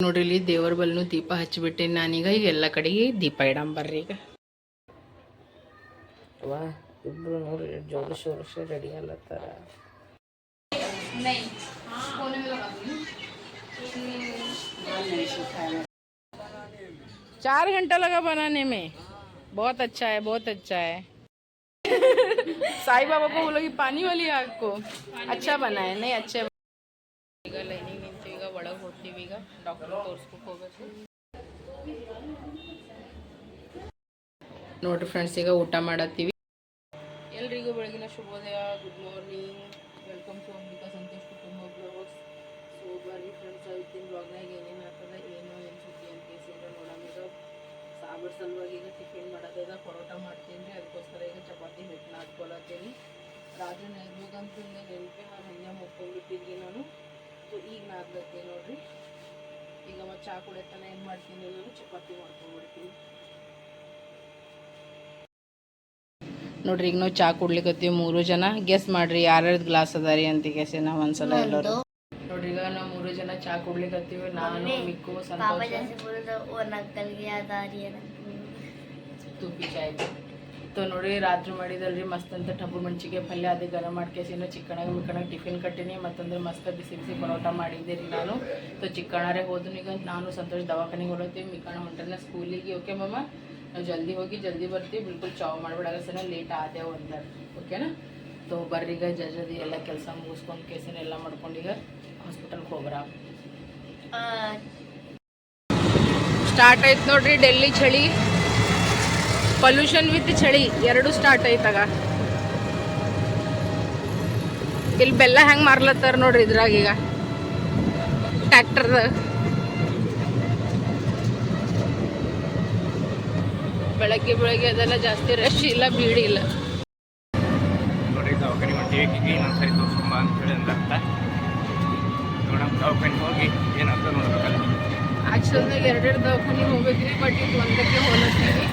ನೋಡ್ರಿ ಇಲ್ಲಿ ದೇವರ ಬಲ್ನು ದೀಪ ಹಚ್ಚಿಬಿಟ್ಟೇನಿ ನಾನೀಗ ಈಗ ಎಲ್ಲ ಕಡೆಗೆ ದೀಪ ಇಡಂಬರ್ರಿ ಈಗ ವಾ ಇಬ್ರು ನೋಡ್ರಿ ಜೋರು ಶೋರಶ ರೆಡಿ ಅಲ್ಲತ್ತಾರ चार घंटा लगा बनाने में बहुत अच्छा है बहुत अच्छा है साईं बाबा को बोलो कि पानी वाली आग को अच्छा बना है नहीं अच्छे ಈಗ ಲೈನಿಂಗ್ ನಿಂತು ಈಗ ಒಳಗೆ ಹೋಗ್ತೀವಿ ಈಗ ಡಾಕ್ಟರ್ ತೋರಿಸ್ಬೇಕು ಹೋಗಬೇಕು ನೋಡ್ರಿ ಫ್ರೆಂಡ್ಸ್ ಈಗ ಊಟ ಮಾಡತ್ತೀವಿ. ಎಲ್ರಿಗೂ ಬೆಳಗಿನ ಶುಭೋದಯ good morning. Welcome to Ambika Santosh ಕುಟುಂಬ ಬ್ಲಾಗ್ಸ್. ಸೊ ಬರ್ರಿ ಫ್ರೆಂಡ್ಸ್ ಇವತ್ತಿನ ಬ್ಲಾಗ್ನಾಗ ಏನೇನು ಆಗ್ತದೆ ಏನು ಏನು ಸುದ್ದಿ ಅಂತ ಕೇಸಿಂದ ನೋಡೋಣ. ಈಗ ಸಾಂಬಾರ್ ಸಲುವಾಗಿ ಈಗ ಟಿಫಿನ್ ಮಾಡೋದೈದ ಪರೋಟ ಮಾಡ್ತೀನಿ. ರೀ ಅದಕ್ಕೋಸ್ಕರ ಈಗ ಚಪಾತಿ ಹಿಟ್ಟು ನಾಟ್ಕೊಳತ್ತೀನಿ ರಾತ್ರಿ ನೆನ್ಬೇಕಂತ ನೆನಪಿ ನಾನು ಹಂಗೆ ಮುಕ್ಕೊಂಡ್ಬಿಟ್ಟಿದ್ದೀನಿ ನಾನು. ಸೊ ಈಗ ನಾದ್ಲತ್ತೆ ನೋಡ್ರಿ. ಈಗ ಮತ್ತೆ ಚಾ ಕುಡಿಯತನ ಏನು ಮಾಡ್ತೀನಿ ನಾನು ಚಪಾತಿ ಮಾಡ್ಕೊಂಡ್ಬಿಡ್ತೀನಿ ನೋಡ್ರಿ ಈಗ ನಾವು ಚಾ ಕುಡ್ಲಿಕತ್ತೀವಿ ಮೂರು ಜನ. ಗೆಸ್ ಮಾಡ್ರಿ ಯಾರ್ಯಾರ್ದು ಗ್ಲಾಸ್ ಅದಾರಿ ಅಂತ ಗೆಸ್ ನಾವು ಒಂದ್ಸಲ ಎಲ್ಲರೂ. ನೋಡ್ರಿ ಈಗ ನಾವು ಮೂರು ಜನ ಚಾ ಕುಡ್ಲಿಕತ್ತೀವಿ. ನಾನು ಮಿಕ್ಕು ಸಂತೋಷ. ತುಪ್ಪಿ ಚಾಯ್. ತೊ ನೋಡಿ ರಾತ್ರಿ ಮಾಡಿದಲ್ರಿ ಮಸ್ತ್ ಅಂತ ಟಬ್ಬು ಮೆಣಸಿಗೆ ಪಲ್ಯ ಅದೇ ಗರ ಮಾಡ್ಕೇಸಿನ ಚಿಕ್ಕಣಾಗ ಮಿಕ್ಕಣಾಗ ಟಿಫಿನ್ ಕಟ್ಟಿನಿ ಮತ್ತಂದ್ರೆ ಮಸ್ತ್ ಬಿಸಿ ಬಿಸಿ ಪರೋಟ ಮಾಡಿದ್ದೆ ರೀ ನಾನು. ತೊ ಚಿಕ್ಕಣಾರೇ ಹೋದ್ನು ಈಗ ನಾನು ಸಂತೋಷ್ ದವಾಖಾನೆಗೆ ಹೊರತೀವಿ ಮಿಕ್ಕಣ ಹೊಂಟ್ರೆ ಸ್ಕೂಲಿಗೆ. ಓಕೆ ಮಮ್ಮ ನಾವು ಜಲ್ದಿ ಹೋಗಿ ಜಲ್ದಿ ಬರ್ತೀವಿ ಬಿಲ್ಕುಲ್ ಚಾವ್ ಮಾಡ್ಬಿಡಾಗ ಸರ್ ಲೇಟ್ ಆದೇವು ಒಂದ ಓಕೆನಾ ತೊ ಬರ್ರಿ ಈಗ ಜಜದಿ ಎಲ್ಲ ಕೆಲಸ ಮುಗಿಸ್ಕೊಂಡು ಕೇಸಿನ ಎಲ್ಲ ಮಾಡ್ಕೊಂಡು ಈಗ ಹಾಸ್ಪಿಟಲ್ಗೆ ಹೋಗ್ರ. ಸ್ಟಾರ್ಟ್ ಆಯ್ತು ನೋಡ್ರಿ ಡೆಲ್ಲಿ ಚಳಿ. ಪೊಲ್ಯೂಷನ್ ವಿತ್ ಚಳಿ ಎರಡು ಸ್ಟಾರ್ಟ್ ಆಯ್ತಾಗ. ಇಲ್ಲಿ ಬೆಲ್ಲ ಹೆಂಗೆ ಮಾರ್ಲತ್ತಾರ ನೋಡ್ರಿ ಇದ್ರಾಗ ಈಗ. ಬೆಳಗ್ಗೆ ಬೆಳಗ್ಗೆ ಅದೆಲ್ಲ ಜಾಸ್ತಿ ರಶ್ ಇಲ್ಲ ಬೀಡಿ ಇಲ್ಲ. ನೋಡಿ ದವಾಖಾನೆ ತೋರಿಸ್ಕೊಂಬ ಅಂದರ್ಥ ದವಾಖಾನೆ ಹೋಗಿ ಏನಂತ ನೋಡ್ಬೇಕಲ್ಲ. ಆಕ್ಚುಲ್ನಾಗ ಎರಡೆರಡು ದವಾಖಾನಿಗೆ ಹೋಗ್ಬೇಕ್ರಿ ಬಟ್ ಇದು ಒಂದಕ್ಕೆ ಹೋಲತ್ತೀವಿ.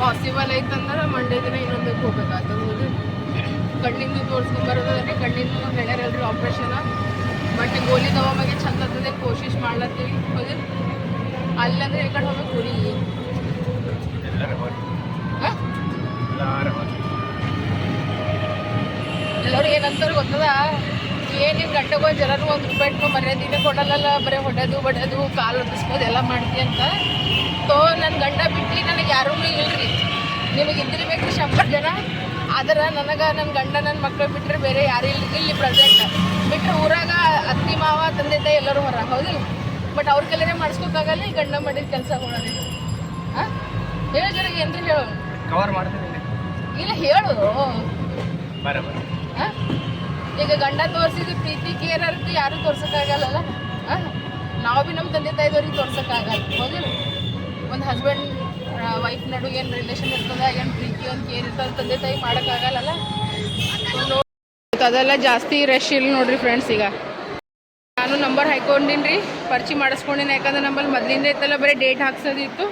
ಪಾಸಿಬಲ್ ಐತಂದ್ರೆ ಮಂಡೇ ದಿನ ಇನ್ನೊಂದಕ್ಕೆ ಹೋಗ್ಬೇಕಾಗ್ತದೆ, ಹೌದು. ಕಣ್ಣಿಂದು ತೋರಿಸ್ಕೊಂಬರೋದ್ರೆ ಕಣ್ಣಿಂದು ಹೇಳ್ಯಾರಲ್ರಿ ಆಪ್ರೇಷನ್ ಬಟ್ ಗೋಲಿ ತಗೊಂಬಾಗೆ ಚಂದ ಆಗ್ತದೆ ಕೋಶಿಶ್ ಮಾಡ್ಲತ್ತೀವಿ, ಹೌದು. ಅಲ್ಲಂದ್ರೆ ಈ ಕಡೆ ಹೋಗ್ಬೇಕು, ಗುರಿ. ಎಲ್ಲರೂ ಹೋಗಿ ಹೋಗಿ ಏನಂತಾರೆ ಗೊತ್ತದ? ಏನಿನ್ ಗಂಟೆಗೆ ಜನರು ಒಂದು ರೂಪಾಯಿ ಇಟ್ಕೊಂಡು ಮರ್ಯಾದಿನೇ ಕೊಡಲ್ಲ ಬರೀ ಹೊಡೆದು ಬಡಿಯೋದು ಕಾಲು ಒದಿಸ್ಬೋದು ಎಲ್ಲ ಮಾಡ್ತೀವಿ ಅಂತ. ತೋ ನನ್ನ ಗಂಡ ಬಿಟ್ಟು ನನಗೆ ಯಾರೂ ಇಲ್ರಿ. ನಿಮಗೆ ಇದ್ದಿರ್ಬೇಕು ಶಂಬರ್ ಜನ. ಆದ್ರೆ ನನಗೆ ನನ್ನ ಗಂಡ ನನ್ನ ಮಕ್ಕಳು ಬಿಟ್ಟರೆ ಬೇರೆ ಯಾರು ಇಲ್ಲ ಇಲ್ಲಿ ಪ್ರೆಸೆಂಟ್ ಬಿಟ್ಟರೆ ಊರಾಗ ಅತ್ತಿ ಮಾವ ತಂದೆ ತಾಯಿ ಎಲ್ಲರೂ ಹೊರ ಹೌದಿಲ್ಲ. ಬಟ್ ಅವ್ರ ಕೈಲೇ ಮಾಡಿಸ್ಕೋಕ್ಕಾಗಲ್ಲ ಈ ಗಂಡ ಮಾಡಿದ ಕೆಲಸ ಮಾಡೋದು ಹಾಂ ಹೇಳು ಜರಿಗೆ ಏನ್ರಿ ಹೇಳು. ಕವರ್ ಮಾಡ್ತೀನಿ ಇಲ್ಲ ಹೇಳು. ಹಾಂ? ಈಗ ಗಂಡ ತೋರಿಸಿದ ಪ್ರೀತಿ ಕೇರ್ ಯಾರು ತೋರ್ಸೋಕ್ಕಾಗಲ್ಲಲ್ಲ? ಹಾಂ ನಾವು ಭೀ ನಮ್ಮ ತಂದೆ ತಾಯಿದವ್ರಿಗೆ ತೋರ್ಸಕ್ಕಾಗಲ್ಲ. ಹೌದಿಲ್ಲ? ಒಂದು ಹಸ್ಬೆಂಡ್ ವೈಫ್ ನಡುವೆ ಏನು ರಿಲೇಷನ್ ಇರ್ತದೆ, ಏನು ಪ್ರೀತಿ ಒಂದು ಕೇರ್ ಇರ್ತದೆ ತಂದೆ ತಾಯಿ ಮಾಡೋಕ್ಕಾಗಲ್ಲ ಅದೆಲ್ಲ ಜಾಸ್ತಿ ರಶ್ ಇಲ್ಲ ನೋಡ್ರಿ ಫ್ರೆಂಡ್ಸ್ ಈಗ. ನಾನು ನಂಬರ್ ಹಾಕೊಂಡಿನಿ ರೀ ಪರ್ಚಿ ಮಾಡಿಸ್ಕೊಂಡಿನಿ. ಯಾಕಂದ್ರೆ ನಮ್ಮಲ್ಲಿ ಮೊದಲಿಂದ ಇತ್ತಲ್ಲ, ಬರೀ ಡೇಟ್ ಹಾಕ್ಸೋದಿತ್ತು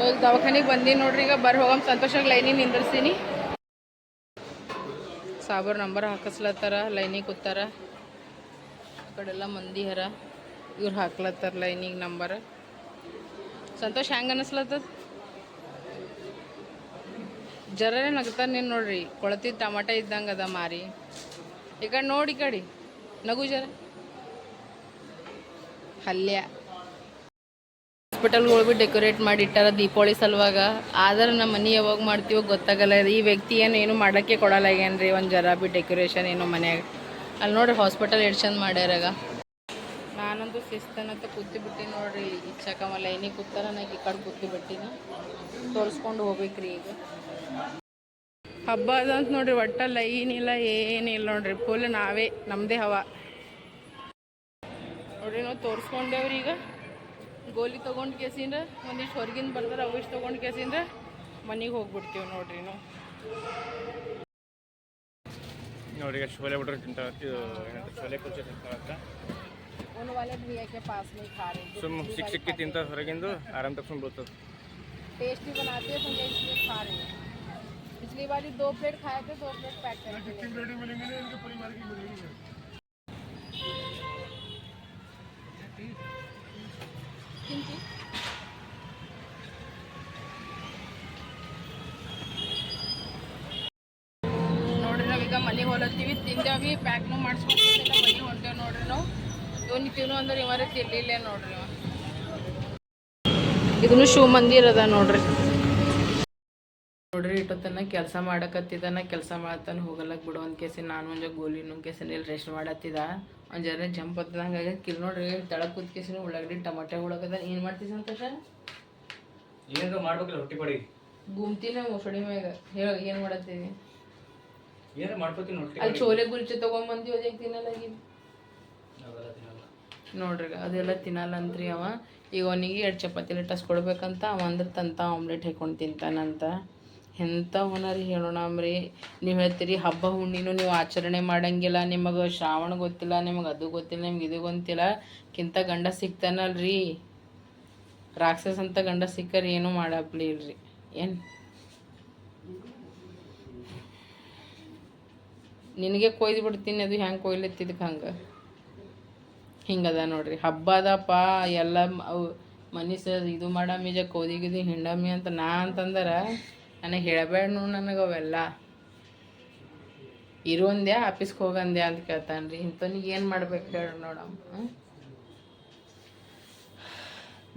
ಹೋಗಿ ದವಾಖಾನಿಗೆ ಬಂದೀನಿ ನೋಡ್ರಿ ಈಗ, ಬರ್ ಹೋಗಮ್, ಸಂತೋಷವಾಗಿ ಲೈನಿಗೆ ನಿಂದಿರ್ಸ್ತೀನಿ. ಸಾಬರ್ ನಂಬರ್ ಹಾಕಿಸ್ಲತ್ತಾರ ಲೈನಿಗೆ ಕೂತಾರ. ಆ ಕಡೆಲ್ಲ ಮಂದಿ ಹರ ಇವ್ರು ಹಾಕ್ಲತ್ತಾರ ಲೈನಿಗೆ ನಂಬರ್ ಸಂತೋಷ್ ಹೆಂಗೆ ಅನ್ನಿಸ್ಲತ್ತದ ಜರನೇ ನಗ್ತಾನೆ ನೀನು ನೋಡ್ರಿ, ಕೊಳತಿ ಟಮಾಟ ಇದ್ದಂಗೆ ಅದ ಮಾರಿ. ಈ ಕಡೆ ನೋಡಿ ಕಡೆ, ನಗು ಜರ ಹಲ್ಯ. ಹಾಸ್ಪಿಟಲ್ಗಳು ಭೀ ಡೆಕೋರೇಟ್ ಮಾಡಿ ಇಟ್ಟಾರ ದೀಪಾವಳಿ ಸಲುವಾಗ. ಆದ್ರೆ ನಮ್ಮ ಮನೆ ಯಾವಾಗ ಮಾಡ್ತೀವೋ ಗೊತ್ತಾಗಲ್ಲ. ಈ ವ್ಯಕ್ತಿ ಏನು ಏನು ಮಾಡೋಕ್ಕೆ ಕೊಡಲ್ಲ ಏನ್ರಿ ಒಂದು ಜರ ಬಿ ಡೆಕೋರೇಷನ್ ಏನು ಮನ್ಯಾಗ. ಅಲ್ಲಿ ನೋಡ್ರಿ ಹಾಸ್ಪಿಟಲ್ ಎಷ್ಟು ಚಂದ ಮಾಡ್ಯಾರಾಗ ನಾನಂತೂ ಶಿಸ್ತನಂತ ಕೂತಿ ಬಿಟ್ಟಿನಿ ನೋಡ್ರಿ ಇಚ್ಛಾಕಮ್ಮ ಲೈನಿಗೆ ಕೂತಾರ ನಾ ಈ ಕಡೆ ಕೂತಿ ಬಿಟ್ಟಿನಿ ತೋರಿಸ್ಕೊಂಡು ಹೋಗ್ಬೇಕ್ರಿ ಈಗ. ಹಬ್ಬ ಅಂತ ನೋಡ್ರಿ, ಒಟ್ಟ ಲೈನ್ ಇಲ್ಲ ಏನಿಲ್ಲ ನೋಡ್ರಿ ಫುಲ್ ನಾವೇ ನಮ್ಮದೇ ಹವ. ನೋಡ್ರಿ, ನಾವು ತೋರಿಸ್ಕೊಂಡೇವ್ರಿ ಈಗ. ಗೋಲಿ ತೊಗೊಂಡು ಕೇಸಿಂದ್ರೆ, ಒಂದಿಷ್ಟು ಹೊರಗಿಂದ ಬರ್ತಾರೆ ಅವಿಷ್ಟು ತೊಗೊಂಡು ಕೇಸಿಂದ್ರೆ, ಮನೆಗೆ ಹೋಗ್ಬಿಡ್ತೀವಿ ನೋಡ್ರಿ ನಾವು. ನೋಡಿ ಈಗ ಶೋಲೆ ಬಿಟ್ರೆ ಏನಂತ, ಶೋಲೆ ಕುಲ್ಚೆ ತಿಂತಾವಂತ उन वाले भैया के पास में खा रहे सुम तो आराम तक सुन बोलते टेस्टी बनाते हैं भैया इसलिए खा रहे हैं। पिछली बार दो प्लेट खाए थे दो प्लेट पैक करके कितनी प्लेट मिलेंगे ना इनके परिवार की किन चीज़ ಇವನ್ ತಿನ್ನು ಅಂದ್ರೆ ಇವರೇ ತಿರ್ಲಿಲ್ಲ ನೋಡ್ರಿ ಇವ. ಇದನ್ನು ಶಿವ ಮಂದಿರ ಅದ ನೋಡ್ರಿ. ನೋಡ್ರಿ ಇಟ್ಟೊತ್ತನ ಕೆಲಸ ಮಾಡಕತ್ತಿದ್ದಾನ ಕೆಲಸ ಮಾಡತ್ತಾನ ಹೋಗಲಕ್ ಬಿಡು ಒಂದ್ ಕೇಸಿ ನಾನು ಒಂಜ ಗೋಲಿ ಇನ್ನೊಂದ್ ಕೇಸಿನ ಇಲ್ಲಿ ರೆಸ್ಟ್ ಮಾಡತ್ತಿದ? ಒಂದ್ ಜರ ಜಂಪ್ ಹತ್ತದಂಗ ಕಿಲ್ ನೋಡ್ರಿ ತಳಕ್ ಕೂತ್ ಕೇಸಿನ ಉಳ್ಳಾಗಡ್ಡಿ ಟಮಾಟೆ ಉಳಕದ ಏನ್ ಮಾಡ್ತಿ ಸಂತೋಷ? ಏನಾದ್ರು ಮಾಡ್ಬೇಕಲ್ಲ ರೊಟ್ಟಿ ಪಡಿ. ಗುಮ್ತಿನ ಮುಸಡಿ ಮ್ಯಾಗ ಹೇಳ ಏನ್ ಮಾಡತ್ತೀವಿ ಏನಾರು ಮಾಡ್ಕೋತೀನಿ ಅಲ್ಲಿ ಚೋಲೆ ಗುಲ್ಚೆ ತಗೊಂಬಂದಿ ಅದೇ ತಿನ್ನಲಾಗಿದ್ದು ನೋಡ್ರಿ ಅದೆಲ್ಲ ತಿನ್ನಲ್ಲ ಅಂತ್ರಿ ಅವ. ಈಗ ಅವನಿಗೆ ಎರಡು ಚಪಾತಿ ಲಟ್ಟಸ್ ಕೊಡ್ಬೇಕಂತ ಅವ ಅಂದ್ರೆ ತಂತ ಆಮ್ಲೆಟ್ ಹಾಕೊಂಡು ತಿಂತಾನಂತ. ಎಂಥ ಹುನರಿ ಹೇಳೋಣ ಅಂಬ್ರಿ. ನೀವು ಹೇಳ್ತೀರಿ ಹಬ್ಬ ಹುಣ್ಣಿನೂ ನೀವು ಆಚರಣೆ ಮಾಡಂಗಿಲ್ಲ. ನಿಮಗೆ ಶ್ರಾವಣ ಗೊತ್ತಿಲ್ಲ, ನಿಮಗೆ ಅದು ಗೊತ್ತಿಲ್ಲ, ನಿಮ್ಗೆ ಇದು ಗೊತ್ತಿಲ್ಲ. ಕಿಂತ ಗಂಡ ಸಿಗ್ತಾನಲ್ರಿ ರಾಕ್ಷಸ ಅಂತ ಗಂಡ ಸಿಕ್ಕರೆ ಏನೂ ಮಾಡಪ್ಲಿ ಇಲ್ರಿ. ಏನು? ನಿನಗೆ ಕೊಯ್ದು ಬಿಡ್ತೀನಿ, ಅದು ಹೆಂಗೆ ಕೊಯ್ಲತ್ತಿದ್ದಕ್ಕೆ ಹಂಗೆ? ಹಿಂಗದ ನೋಡ್ರಿ. ಹಬ್ಬ ಅದಪ್ಪ ಎಲ್ಲ ಮನುಷ್ಯ ಅವು ಮನೆ ಇದು ಮಾಡಮ್ಮಿ, ಜ ಕೋದಿಗಿದಿ ಹಿಂಡಮ್ಮಿ ಅಂತ ನಾ ಅಂತಂದ್ರೆ ನನಗೆ ಹೇಳಬೇಡ ನೋಡು ನನಗೆ ಅವೆಲ್ಲ. ಇರುವಂದ್ಯ, ಆಫೀಸ್ಗೆ ಹೋಗಂದ್ಯ ಅಂತ ಕೇಳ್ತಾನ್ರಿ. ಇಂಥವ್ನಿಗೆ ಏನು ಮಾಡ್ಬೇಕು ಹೇಳಿ ನೋಡಮ್ಮ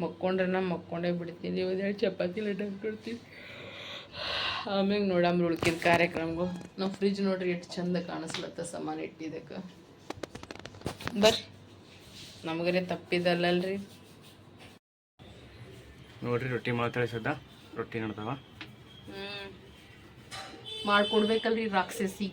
ಮಕ್ಕೊಂಡ್ರೆ ನಾ ಮಕ್ಕೊಂಡೇ ಬಿಡ್ತೀನಿ ಒಂದೆರಡು ಚಪಾತಿ ಲಡ್ಡು ಕೊಡ್ತೀನಿ. ಆಮ್ಯಾಗ ನೋಡಮ್ರಿ ಉಳ್ಕಿದ ಕಾರ್ಯಕ್ರಮಗಳು ನಾವು ಫ್ರಿಜ್ ನೋಡ್ರಿ ಎಷ್ಟು ಚಂದ ಕಾಣಿಸ್ಲತ್ತ ಸಾಮಾನು ಇಟ್ಟಿದ್ದಕ್ಕೆ. ಬರ್ರಿ. ನಮಗರೆ ತಪ್ಪಿದಲ್ಲಲ್ರಿ. ನೋಡ್ರಿ ರೊಟ್ಟಿ ಮಾಡ್ತಾಳೆ ಸದ್ದ. ರೊಟ್ಟಿ ನೋಡ್ತಾವ ಮಾಡ್ಕೊಡ್ಬೇಕಲ್ರಿ ರಾಕ್ಷಸಿ.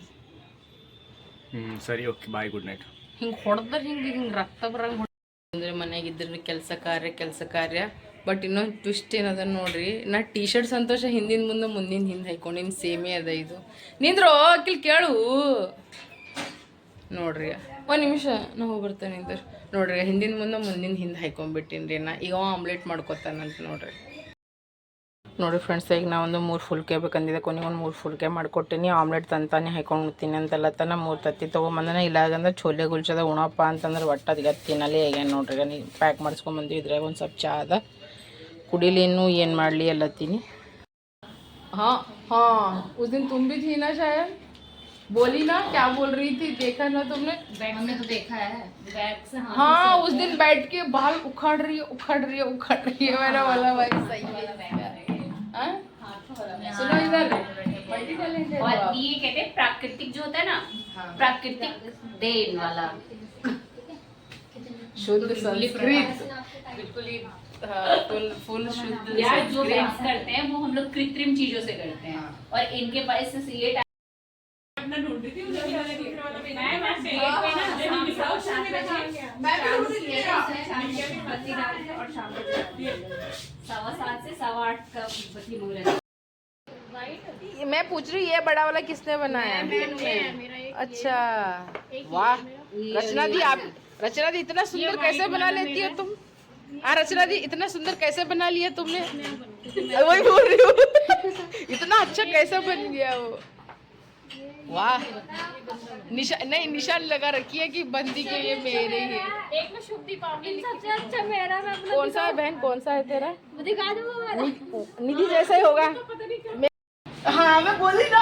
ಹ್ಞೂ ಸರಿ ಓಕೆ ಬಾಯ್ ಗುಡ್ ನೈಟ್. ಹಿಂಗೆ ಹೊಡೆದ್ರೆ ಹಿಂಗೆ ಹಿಂಗೆ ರಕ್ತ ಬರಂಗೆ ಅಂದ್ರೆ ಮನ್ಯಾಗ ಇದ್ರಿ ಕೆಲಸ ಕಾರ್ಯ ಕೆಲಸ ಕಾರ್ಯ. ಬಟ್ ಇನ್ನೊಂದು ಟ್ವಿಸ್ಟ್ ಏನದ ನೋಡ್ರಿ ನಾ ಟೀ ಶರ್ಟ್ ಸಂತೋಷ ಹಿಂದಿನ ಮುಂದೆ ಮುಂದಿನ ಹಿಂದೆ ಹಾಕೊಂಡಿನಿ ಸೇಮೇ ಅದ ಇದು. ನಿಂದ್ರೋ ಅಕ್ಕಿಲ್ ಕೇಳು. ನೋಡ್ರಿ. ಒಂದು ನಿಮಿಷ ನಾವು ಬರ್ತೇನೆ ಇದ್ದಾರೆ ನೋಡ್ರಿ, ಹಿಂದಿನ ಮುಂದೆ ಮುಂದಿನ ಹಿಂದೆ ಹಾಯ್ಕೊಂಡ್ಬಿಟ್ಟಿನಿ ರೀ ನಾ. ಈಗ ಆಮ್ಲೆಟ್ ಮಾಡ್ಕೊತಾನಂತ ನೋಡ್ರಿ. ನೋಡಿ ಫ್ರೆಂಡ್ಸ್ ಈಗ ನಾ ಒಂದು ಮೂರು ಫುಲ್ಕೆ ಬೇಕಂದಿದೆ. ಕೊನೆಗೆ ಒಂದು ಮೂರು ಫುಲ್ಕೆ ಮಾಡ್ಕೊಟ್ಟಿನಿ. ಆಮ್ಲೆಟ್ ತಂತಾನೆ ಹಾಕೊಂಡು ಅಂತೆಲ್ಲ ತನ ಮೂರು ತತ್ತಿ ತೊಗೊಂಬಂದ್ರೆ ಇಲ್ಲಾಗಂದ್ರೆ ಛೋಲೆ ಗುಲ್ಚದ ಉಣಪ್ಪ ಅಂತಂದ್ರೆ ಒಟ್ಟದಿಗೆ ತಿನ್ನಲಿ ಹೇಗೆ ನೋಡ್ರಿ. ಈಗ ಪ್ಯಾಕ್ ಮಾಡಿಸ್ಕೊಂಬಂದು ಇದ್ರಾಗ ಒಂದು ಸ್ವಲ್ಪ ಚಾ ಅದ. ಕುಡಿಲಿ ಏನು ಮಾಡಲಿ ಎಲ್ಲ ತಿನ್ನಿ ಹಾಂ ಹಾಂ. ಉದ್ದಿನ ತುಂಬಿದ್ದೀನಾ बोली ना क्या बोल रही थी? देखा ना तुमने? हमने तो देखा है। बैग से हाँ हाँ उस दिन बैठ के बाल उखाड़ रही है उखाड़ रही है उखाड़ रही है मेरा वाला भाई सही है। हाँ? सुनो इधर। हो और ये कहते हैं प्राकृतिक जो होता है ना हाँ। प्राकृतिक देन वाला। शुद्ध संस्कृत। बिल्कुल ही हाँ, फुल फुल शुद्ध यार जो करते हैं वो हम लोग कृत्रिम चीज़ों से करते हैं। और इनके पास मैं बस गेट पे ना शाम को सात बजे और शाम को सवा सात से सवा आठ का बत्ती मुहूर्त है? मैं पूछ रही हूँ ये बड़ा वाला किसने बनाया अच्छा। वाह। रचना दी आप रचना दी इतना सुंदर कैसे बना लेती हो तुम? हाँ रचना दी इतना सुंदर कैसे बना लिया तुमने? वही बोल रही हूँ। इतना अच्छा कैसे बन गया वो? वाह। निशान नहीं निशान लगा रखी है कि बंदी के लिए मेरे ही। है एक में शुभ दीपावली सबसे अच्छा मेरा मैं अपना कौन सा है बहन? कौन सा है तेरा? दिखा दूँ निधि जैसा ही होगा। हाँ मैं बोली ना।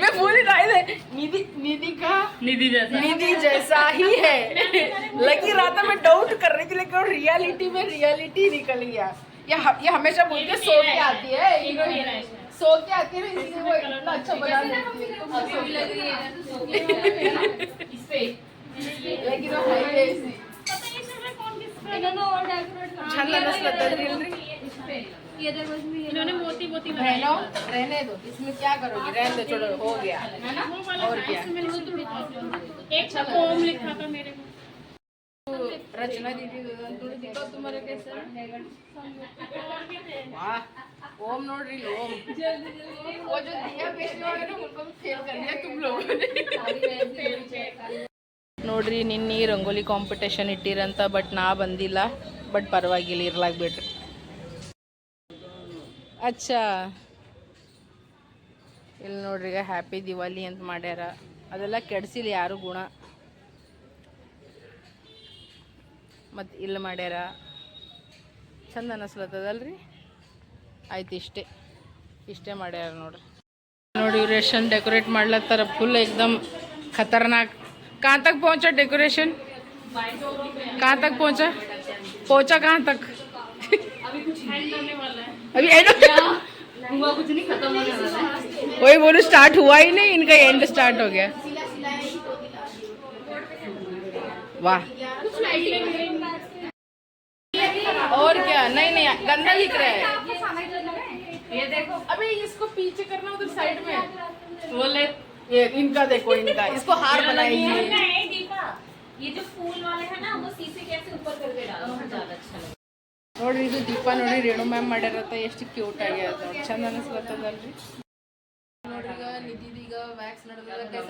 मैं बोली ना इधर। निधि निधि का निधि जैसा। निधि जैसा ही है। लगी रात में डाउट कर रही थी लेकिन रियलिटी में रियलिटी निकल गया? ये हमेशा बोलते सो के आती है। सो के आती अच्छा तो है इसी वो अच्छा बना देती है। तो अभी भी लग रही है ना तो इस पे लेकिन वो है पता नहीं चल रहा कौन किस पे। ना और डेकोरेट छान लगा है रियल ये दरवाजे में इन्होंने मोती मोती बहनो रहने दो इसमें क्या करोगे? रहने दो छोड़ो हो गया। है ना और क्या? एक कॉम लिखा था मेरे को। रचना दीदी थोड़ी दिखाओ तुम्हारे कैसे वाह ओम ನೋಡ್ರಿ ಇಲ್ಲಿ ಓಂ वो जो दिया बेचने वाले ना उनको भी फेल कर दिया तुम लोगों ने ನೋಡ್ರಿ ನಿನ್ನೆ ರಂಗೋಲಿ ಕಾಂಪಿಟೇಷನ್ ಇಟ್ಟಿರಂತ ಬಟ್ ನಾ ಬಂದಿಲ್ಲ ಬಟ್ ಪರವಾಗಿಲ್ಲ ಇರ್ಲಾಕ್ ಬಿಡ್ರಿ ಅಚ್ಚಾ ಇಲ್ಲಿ ನೋಡ್ರಿ ಈಗ ಹ್ಯಾಪಿ ದಿವಾಲಿ ಅಂತ ಮಾಡ್ಯಾರ ಅದೆಲ್ಲ ಕೆಡ್ಸಿಲ್ಲ ಯಾರು ಗುಣ ಮತ್ತು ಇಲ್ಲಿ ಮಾಡ್ಯಾರ ಚಂದ ಅನಿಸ್ಲತ್ತದಲ್ರಿ ಆಯ್ತು ಇಷ್ಟೇ ಇಷ್ಟೇ ಮಾಡ್ಯಾರ ನೋಡ್ರಿ ನೋಡಿ ಇವ್ರು ಎಷ್ಟು ಚಂದ ಡೆಕೋರೇಟ್ ಮಾಡ್ಲತ್ತಾರ ಫುಲ್ ಏಕ್ದಮ್ ಖತರ್ನಾಕ್ कहाँ तक पहुंचा डेकोरेशन कहाँ तक पहुंचा पहुंचा कहाँ तक अभी एंड हुआ कुछ नहीं खत्म होने वाला है वही बोलो स्टार्ट हुआ ही नहीं इनका एंड स्टार्ट हो गया वाह और क्या नहीं नहीं गंदा दिख रहा है ये देखो अबे इसको पीछे करना उधर साइड में बोले ये इनका देखो इनका इसको हार बनाएंगे नहीं दीपा ये जो फूल वाले हैं ना वो शीशे कैसे ऊपर करके डालो ज्यादा अच्छा लगेगा ನೋಡ್ರಿ ಇದು ದೀಪ ನೋಡಿ ರೇಣು ಮ್ಯಾಮ್ ಮಾಡಿರತ್ತ ಎಷ್ಟು ಕ್ಯೂಟ್ ಆಗ್ಯದ ನೋಡಿ ಚಂದ ಅನಿಸ್ಲತ್ತದಲ್ರಿ ನೋಡ್ರಿ ಈಗ ನಿಧಿದೀಗ ವ್ಯಾಕ್ಸ್ ನಡೆದ ಕೈಸ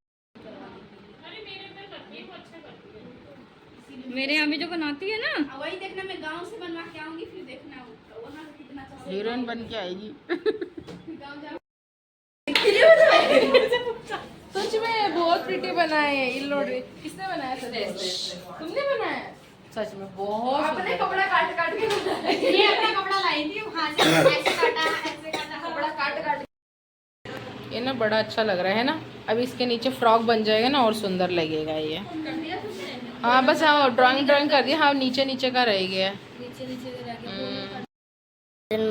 मेरे यहाँ भी जो बनाती है ना। वही देखना मैं गाँव से बनवा के आऊँगी फिर देखना वहाँ कितना अच्छा हीरोइन बन के आएगी। सच में बहुत प्रिटी बनाए हैं इन लोग किसने बनाया सच में? तुमने बनाया? सच में बहुत अपने कपड़ा काट काट के ये अपना कपड़ा लाई थी वहाँ से ऐसे काटा ऐसे काटा कपड़ा काट काट ये ना बड़ा अच्छा लग रहा है ना। अभी इसके नीचे फ्रॉक बन जाएगा ना और सुंदर लगेगा ये। हाँ बस हाँ ड्राइंग ड्राइंग कर दिया हाँ नीचे नीचे का रह गया हम्म.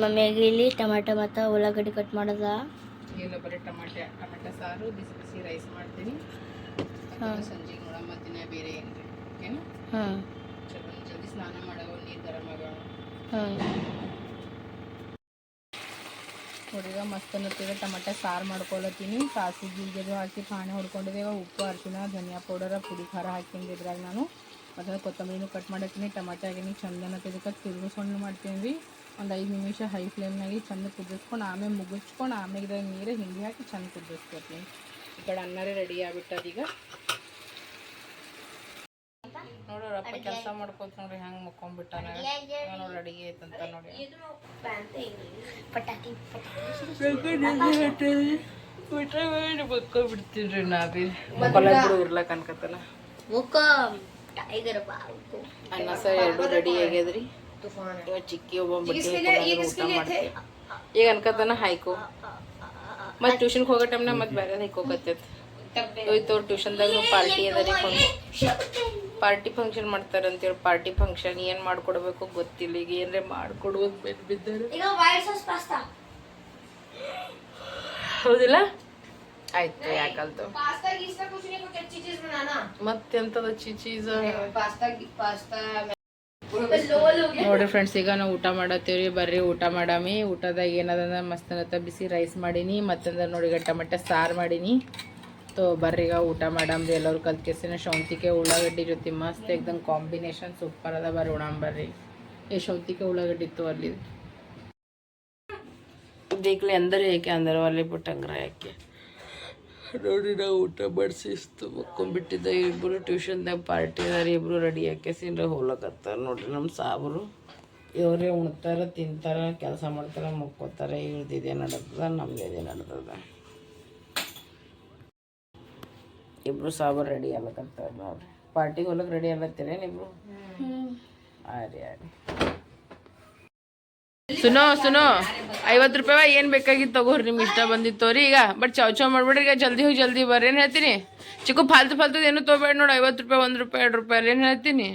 ಮಮ್ಮಿ ಇಲ್ಲಿ ಟೊಮೆಟೊ ಮತ್ತು ಉಳ್ಳಾಗಡ್ಡಿ ಕಟ್ ಮಾಡೋದ ಇಲ್ಲ ಬರೀ ಟಮಾಟೆ ಟಮಾಟೆ ಸಾರು ಬಿಸಿ ಬಿಸಿ ರೈಸ್ ಮಾಡ್ತೀನಿ ಮತ್ತೆ ಸಂಜೆಗೆ ನೋಡಮ್ಮ ದಿನ ಬೇರೆ ಏನ್ರಿ ಓಕೆನಾ ಹಾಂ ಚಲೋ ಜಲ್ದಿ ಸ್ನಾನ ಮಾಡೋ ನೀರು ಗರಂ ಆಗೋಣ ಹಾಂ ನೋಡಿಗ ಮಸ್ತ್ ಅನ್ನತ್ತೀವಿ ಟಮಾಟೆ ಸಾರು ಮಾಡ್ಕೊಳತ್ತೀನಿ. ಸಾಸಿಗೆ ಜೀರಿಗೆ ಹಾಕಿ ಪಾಣಿ ಹೊಡ್ಕೊಂಡಿದ್ದೇವೆ ಉಪ್ಪು ಅರಿಶಿನ ಧನಿಯಾ ಪೌಡರ, ಪುಡಿ ಖಾರ ಹಾಕಿಂದು ಇದ್ರಾಗ ನಾನು. ಮತ್ತು ಕೊತ್ತಂಬರಿನೂ ಕಟ್ ಮಾಡತ್ತೀನಿ. ಟಮಾಟೆ ಆಗಿನಿ, ಚಂದ ಅನ್ನತ್ತಿದ್ದಕ್ಕೆ ತಿರುಗಿಸ್ಕೊಂಡು ಮಾಡ್ತೀನಿ. ರೀ ಒಂದು ಐದು ನಿಮಿಷ ಹೈ ಫ್ಲೇಮ್ನಾಗಿ ಚಂದ ಕುದಿಸ್ಕೊಂಡು, ಆಮೇಲೆ ಮುಗಿಸ್ಕೊಂಡು ಆಮೇಲೆ ನೀರು ಹಿಂಡಿ ಹಾಕಿ ಚಂದ ಕುದಿಸ್ಕೊತೀನಿ. ಈ ಕಡೆ ಅನ್ನರೇ ರೆಡಿ ಆಗ್ಬಿಟ್ಟದ ಈಗ ನೋಡ್ರಪ್ಪ ಕೆಲಸ ಮಾಡ್ಕೋತ ನೋಡ್ರಿ ಹೆಂಗೆ ಮುಕ್ಕೊಂಡ್ಬಿಟ್ಟಾನ ನೋಡಿ ಅಡಿಗೆ ಐತಂತ ನೋಡಿ ನಾವೇ. ಬಿಡು ಅನ್ಕತ್ತಲ್ಲ. ಹುಕಮ್ ಟೈಗರ್ ಬಾ ಹುಕಮ್ ಅನ್ನ ಸರ್ ಎರಡು ರೆಡಿ ಆಗ್ಯದ್ರಿ. ಇವ ಚಿಕ್ಕಿ ಒಬ್ಬ ಈಗ ಅನ್ಕತನ ಹಾಯ್ಕೋ. ಮತ್ತೆ ಟ್ಯೂಷನ್ಗೆ ಹೋಗೋ ಟೈಮ್ನಾಗ ಮತ್ತೆ ಬೇರೆ ಹಾಯ್ಕೋಕತ್ತೈತಿ. ಇವತ್ತು ಟ್ಯೂಷನ್ದಾಗ ಪಾರ್ಟಿ ಅದ ರೀ ಪಾರ್ಟಿ ಫಂಕ್ಷನ್ ಮಾಡ್ತಾರೆ ಅಂತೇಳಿ ಪಾರ್ಟಿ ಫಂಕ್ಷನ್ ಏನು ಮಾಡ್ಕೊಡ್ಬೇಕು ಗೊತ್ತಿಲ್ಲ. ಈಗ ಏನ್ರೆ ಮಾಡ್ಕೊಡೋದು ಬೆನ್ ಬಿದ್ದರೆ. ಹೌದಿಲ್ಲ? ಆಯ್ತು ಯಾಕಲ್ತು ಮತ್ತೆಂತದ ಚೀಚೀಸ್ ನೋಡ್ರಿ ಫ್ರೆಂಡ್ಸ್ ಈಗ ನಾವು ಊಟ ಮಾಡತ್ತೀವ್ರಿ. ಬರ್ರಿ ಊಟ ಮಾಡಾಮಿ. ಊಟದಾಗ ಏನದ ಮಸ್ತ್ ಬಿಸಿ ರೈಸ್ ಮಾಡೀನಿ. ಮತ್ತಂದ್ರೆ ನೋಡಿ ಟಮಟೆ ಸಾರು ಮಾಡೀನಿ. ತೋ ಬರ್ರಿ ಈಗ ಊಟ ಮಾಡಮ್ರಿ ಎಲ್ಲರೂ ಕಲ್ತ್ಕೆಸಿನ. ಶೌಂತಿಕೆ ಉಳ್ಳಾಗಡ್ಡಿ ಜೊತೆ ಮಸ್ತ್ ಏಕ್ದಮ್ ಕಾಂಬಿನೇಷನ್ ಸೂಪರ್ ಅದ ಬರ್ರಿ ಉಣಾಮ್ ಬರ್ರಿ. ಏ, ಶೌಂತಿಕೆ ಉಳ್ಳಾಗಡ್ಡಿ ಇತ್ತು ಅಲ್ಲಿ. ದೇಖ್ಲಿ ಅಂದರೆ ಏಕೆ, ಅಂದರೆ ಅಲ್ಲಿ ಬಿಟ್ಟಂಗ್ರ ಯಾಕೆ? ನೋಡಿ ನಾವು ಊಟ ಬಡಿಸಿಸ್ತು ಮಕ್ಕೊಂಬಿಟ್ಟಿದ್ದ. ಇಬ್ಬರು ಟ್ಯೂಷನ್ದಾಗ ಪಾರ್ಟಿ ಅದಾರ ಇಬ್ಬರು ರೆಡಿ ಹಾಕ್ಯಸಿಂದ್ರ ಹೋಗ್ಲಕತ್ತಾರ. ನೋಡ್ರಿ ನಮ್ಮ ಸಾಬ್ರು. ಇವರೇ ಉಣ್ತಾರ, ತಿಂತಾರ, ಕೆಲಸ ಮಾಡ್ತಾರ, ಮುಕ್ಕೋತಾರ. ಇವ್ರದ್ದು ನಡತದ ನಮ್ದು ಇದೇ ನಡ್ತದ ಇಬ್ರು ಸಾಬರ್ ರೆಡಿ ಆಗ್ಲಕತ್ತಾರ ನೋಡ್ರಿ ಪಾರ್ಟಿಗೆ ಹೊಲಕ್ಕೆ ರೆಡಿ ಆಗ್ಲತ್ತೀರೇನು ಇಬ್ರು? ಆರಿ ಆರಿ. ಸುನೋ ಸುನೋ, ಐವತ್ತು ರೂಪಾಯಿ ಏನು ಬೇಕಾಗಿತ್ತು ತಗೋರಿ ನಿಮ್ಗೆ ಇಷ್ಟ ಬಂದಿತ್ತು ರೀ ಈಗ. ಬಟ್ ಚೌ ಚೌ ಮಾಡ್ಬೇಡ್ರಿ, ಈಗ ಜಲ್ದಿ ಹೋಗಿ ಜಲ್ದಿ ಬರ್ರಿ, ಏನು ಹೇಳ್ತೀನಿ? ಚಿಕ್ಕು ಫಾಲ್ತು ಫಾಲ್ತು ಏನು ತೊಗೊಬೇಡ ನೋಡಿ, ಐವತ್ತು ರೂಪಾಯಿ, ಒಂದು ರೂಪಾಯಿ, ಎರಡು ರೂಪಾಯಿ ಏನು ಹೇಳ್ತೀನಿ?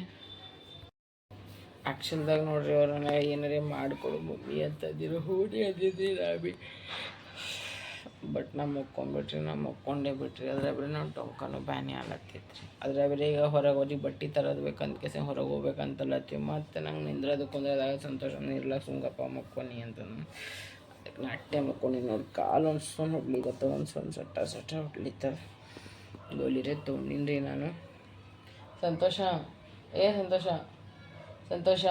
ಆ್ಯಕ್ಷನ್ದಾಗ ನೋಡ್ರಿ ಅವ್ರನ್ನ ಏನಾರೇ ಮಾಡಿಕೊಡು ಮಮ್ಮಿ ಅಂತಂದಿರು ಹೂಡಿ ಅಂದಿದ್ದೀರಿ ಅಭಿ ಬಟ್ ನಾ ಮುಕ್ಕೊಂಬಿಟ್ರಿ ನಾ ಮುಕ್ಕೊಂಡೇ ಬಿಟ್ರಿ. ಅದ್ರ ಬರೀ ನಾವು ಟೊಂಕನು ಬ್ಯಾನಿ ಆಗತ್ತೈತ್ರಿ ಅದ್ರ ಬರೀ ಈಗ ಹೊರಗೆ ಹೋಗಿ ಬಟ್ಟೆ ತರೋದು ಬೇಕಂತ ಕೇಸ ಹೊರಗೆ ಹೋಗ್ಬೇಕಂತಲತ್ತೀವಿ. ಮತ್ತು ನಂಗೆ ನಿಂದ್ರದು ಕುಂದ್ರದಾಗ ಸಂತೋಷ. ಇರ್ಲಕ್ಕ ಸುಂಗಪ್ಪ ಮಕ್ಕೊನಿ ಅಂತ ನಟ್ಟೆ ಮಕ್ಕೊಂಡಿ ನೋಡಿ. ಕಾಲು ಒಂದು ಸೊನ್ ಹುಡ್ಲಿಗತ್ತ ಒಂದು ಸೊನ್ ಸಟ್ಟ ಸಟ್ಟ ಹುಡ್ಲಿತ್ತದ ಗೋಲಿರೇ ತೊಗೊಂಡಿನ್ರಿ ನಾನು. ಸಂತೋಷ, ಏ ಸಂತೋಷ ಸಂತೋಷ.